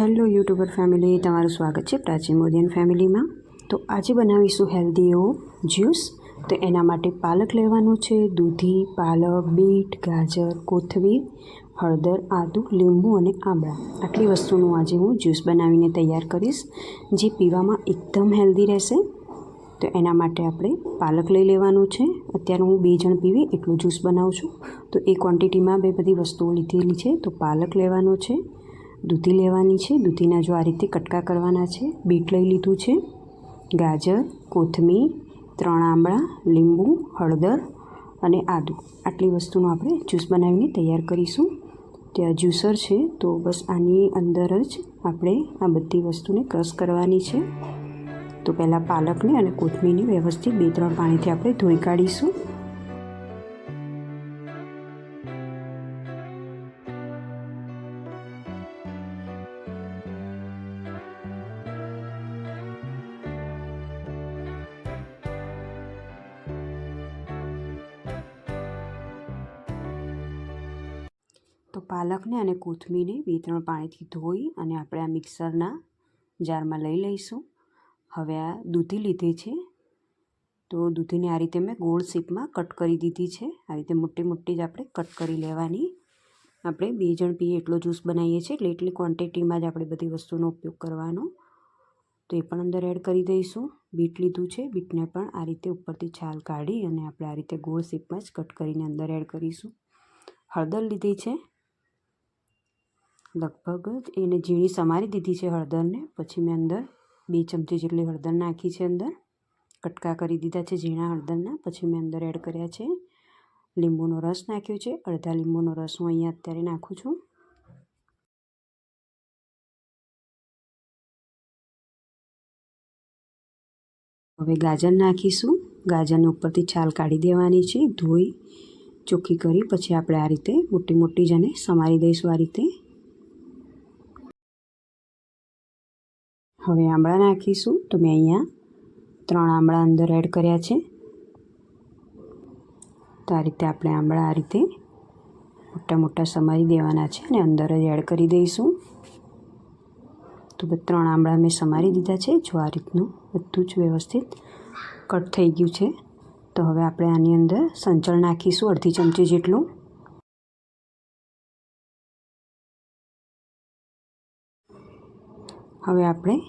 Hello YouTuber family, તમારું સ્વાગત છે પ્રાચી મોદિયન ફેમિલીમાં. તો આજે બનાવીશું હેલ્ધી એવો જ્યુસ. તો એના માટે પાલક લેવાનું છે, દૂધી, પાલક, બીટ, ગાજર, કોથમીર, હળદર, આદુ, લીંબુ અને આંબળા આટલી વસ્તુનું આજે હું જ્યુસ બનાવીને તૈયાર કરીશ, જે પીવામાં એકદમ હેલ્ધી રહેશે. તો એના માટે આપણે પાલક લઈ લેવાનું છે. અત્યારે હું બે જણ પીવી, એટલું જ્યુસ બનાવું છું. તો એ ક્વોન્ટિટીમાં બે બધી વસ્તુઓ લીધેલી છે, તો પાલક લેવાનો છે. દૂધી લેવાની છે. દૂધીના જો આ રીતે કટકા કરવાના છે, બીટ લઈ લીધું છે. ગાજર, કોથમીર, ત્રણ આંબળા, લીંબુ, હળદર અને આદું. આટલી વસ્તુનો આપણે જ્યુસ બનાવીને તૈયાર કરીશું. ત્યાં જ્યુસર છે, તો બસ આની અંદર જ આપણે આ બધી વસ્તુને ક્રશ કરવાની છે. તો પહેલાં પાલકને અને કોથમીરને વ્યવસ્થિત બે ત્રણ પાણીથી આપણે ધોઈ કાઢીશું. પાલકને અને કોથમીરને બે ત્રણ પાણીથી ધોઈ અને આપણે આ મિક્સરના જારમાં લઈ લઈશું. હવે આ દૂધી લીધી છે. તો દૂધીને આ રીતે મેં ગોળ શેપમાં કટ કરી દીધી છે. આ રીતે મોટી મોટી જ આપણે કટ કરી લેવાની. આપણે બે જણ પીએ એટલો જ્યુસ બનાવીએ છીએ એટલે એટલી ક્વોન્ટિટીમાં જ આપણે બધી વસ્તુનો ઉપયોગ કરવાનો. તો એ પણ અંદર એડ કરી દઈશું. બીટ લીધું છે. બીટને પણ આ રીતે ઉપરથી છાલ કાઢી અને આપણે આ રીતે ગોળ શેપમાં જ કટ કરીને અંદર એડ કરીશું. હળદર લીધી છે. લગભગ એને ઝીણી સમારી દીધી છે હળદરને. પછી મેં અંદર બે ચમચી જેટલી હળદર નાખી છે અંદર. કટકા કરી દીધા છે ઝીણા હળદરના. પછી મેં અંદર એડ કર્યા છે લીંબુનો રસ નાખ્યો છે. અડધા લીંબુનો રસ હું અહીંયા અત્યારે નાખું છું. હવે ગાજર નાખીશું. ગાજરને ઉપરથી છાલ કાઢી દેવાની છે. ધોઈ ચોખ્ખી કરી. પછી આપણે આ રીતે મોટી મોટી જને સમારી દઈશું આ રીતે. હવે આંબળા નાખીશું તો મેં અહીંયા ત્રણ આંબળા અંદર એડ કર્યા છે. તો આ રીતે આપણે આંબળા આ રીતે મોટા મોટા સમારી દેવાના છે અને અંદર જ એડ કરી દઈશું. તો ત્રણ આંબળા મેં સમારી દીધા છે. જો આ રીતનું બધું જ વ્યવસ્થિત કટ થઈ ગયું છે. તો હવે આપણે આની અંદર સંચળ નાખીશું અડધી ચમચી જેટલું. હવે આપણે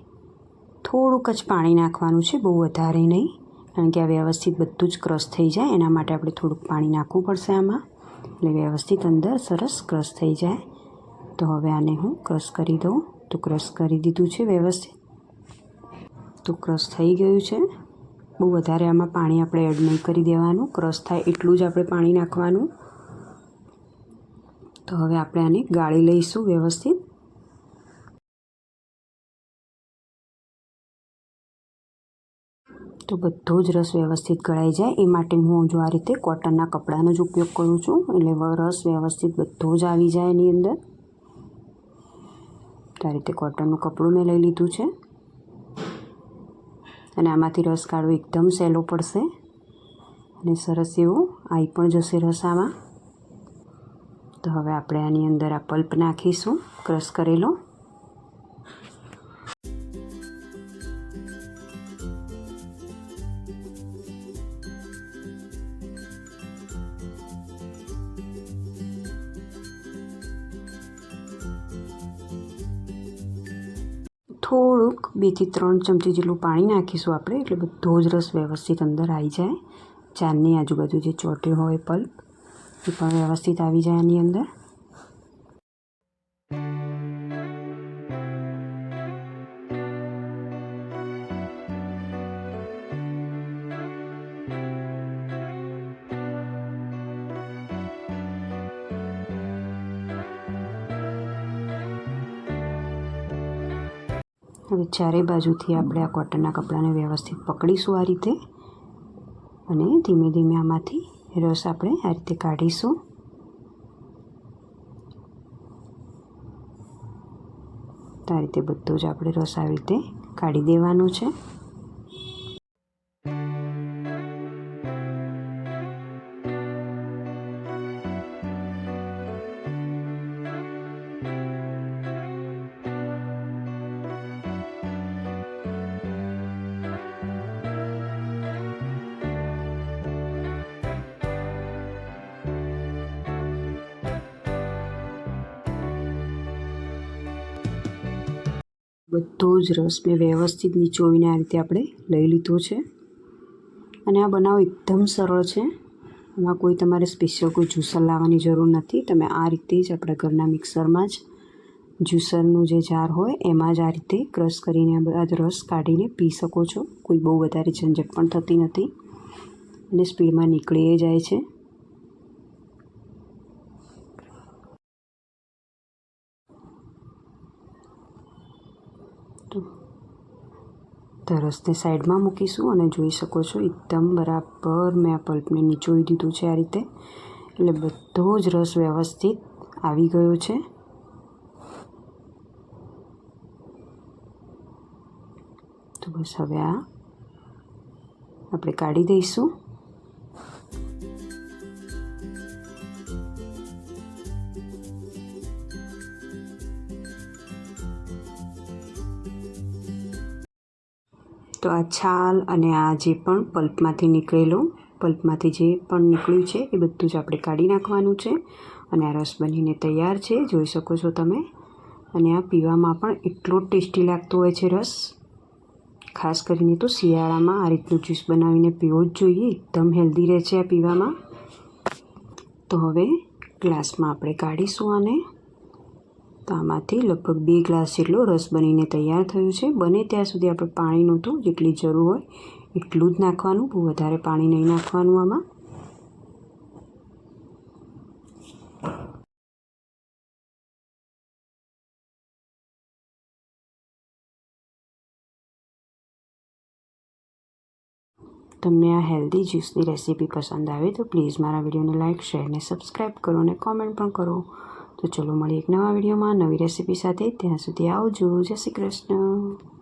થોડુંક જ પાણી નાખવાનું છે, બહુ વધારે નહીં, કારણ કે આ વ્યવસ્થિત બધું જ ક્રશ થઈ જાય, એના માટે આપણે થોડુંક પાણી નાખવું પડશે આમાં, એટલે વ્યવસ્થિત અંદર સરસ ક્રશ થઈ જાય. તો હવે આને હું ક્રશ કરી દઉં. તો ક્રશ કરી દીધું છે વ્યવસ્થિત. તો ક્રશ થઈ ગયું છે. બહુ વધારે આમાં પાણી આપણે એડ નહીં કરી દેવાનું. ક્રશ થાય એટલું જ આપણે પાણી નાખવાનું. તો હવે આપણે આને ગાળી લઈશું વ્યવસ્થિત. તો બધો જ રસ વ્યવસ્થિત ગળાઈ જાય. એ માટે હું જો આ રીતે કોટનના કપડાનો જ ઉપયોગ કરું છું. એટલે રસ વ્યવસ્થિત બધો જ આવી જાય એની અંદર. તો આ રીતે કોટનનું કપડું મેં લઈ લીધું છે. અને આમાંથી રસ કાઢવો એકદમ સહેલો પડશે. અને સરસ એવો આવી પણ જશે રસ આમાં. તો હવે આપણે આની અંદર આ પલ્પ નાખીશું, ક્રશ કરેલો. થોડુંક બેથી ત્રણ ચમચી જેટલું પાણી નાખીશું આપણે, એટલે બધો જ રસ વ્યવસ્થિત અંદર આવી જાય. ચારની આજુબાજુ જે ચોટ્યો હોય પલ્પ, એ પણ વ્યવસ્થિત આવી જાય એની અંદર. હવે ચારે બાજુથી આપણે આ કોટનના કપડાને વ્યવસ્થિત પકડીશું આ રીતે. અને ધીમે ધીમે આમાંથી રસ આપણે આ રીતે કાઢીશું. તો આ રીતે બધો જ આપણે રસ આવી રીતે કાઢી દેવાનો છે. બધો જ રસ મેં વ્યવસ્થિત નીચોવીને આ રીતે આપણે લઈ લીધો છે. અને આ બનાવ એકદમ સરળ છે. એમાં કોઈ તમારે સ્પેશિયલ કોઈ જ્યુસર લાવવાની જરૂર નથી. તમે આ રીતે જ આપણા ઘરના મિક્સરમાં જ જ્યુસરનું જે જાર હોય, એમાં જ આ રીતે ક્રશ કરીને આ બધા રસ કાઢીને પી શકો છો. કોઈ બહુ વધારે ઝંઝટ પણ થતી નથી. અને સ્પીડમાં નીકળી જાય છે. તરસને સાઈડમાં મૂકીશું અને જોઈ શકો છો એકદમ બરાબર મેં આ પલ્પને નીચોવી દીધું છે આ રીતે. એટલે બધો જ રસ વ્યવસ્થિત આવી ગયો છે. તો બસ હવે આ આપણે કાઢી દઈશું. તો આ છાલ અને આ જે પણ પલ્પમાંથી નીકળેલો, પલ્પમાંથી જે પણ નીકળ્યું છે, એ બધું જ આપણે કાઢી નાખવાનું છે અને આ રસ બનીને તૈયાર છે, જોઈ શકો છો તમે. અને આ પીવામાં પણ એટલો ટેસ્ટી લાગતો હોય છે રસ. ખાસ કરીને તો શિયાળામાં આ રીતનું જ્યુસ બનાવીને પીવો જ જોઈએ, એકદમ હેલ્ધી રહે છે આ પીવામાં. તો હવે ગ્લાસમાં આપણે કાઢીશું આને. તો આમાંથી લગભગ બે ગ્લાસ જેટલો રસ બનીને તૈયાર થયો છે. બને ત્યાં સુધી આપણે પાણી નહોતું, જેટલી જરૂર હોય એટલું જ નાખવાનું, બહુ વધારે પાણી નહીં નાખવાનું આમાં. તમને આ હેલ્ધી જ્યુસની રેસીપી પસંદ આવે તો પ્લીઝ મારા વિડીયોને લાઇક શેર અને સબસ્ક્રાઈબ કરો અને કોમેન્ટ પણ કરો. તો ચલો મળીએ એક નવા વિડીયોમાં નવી રેસીપી સાથે ત્યાં સુધી આવજો. જય શ્રી કૃષ્ણ.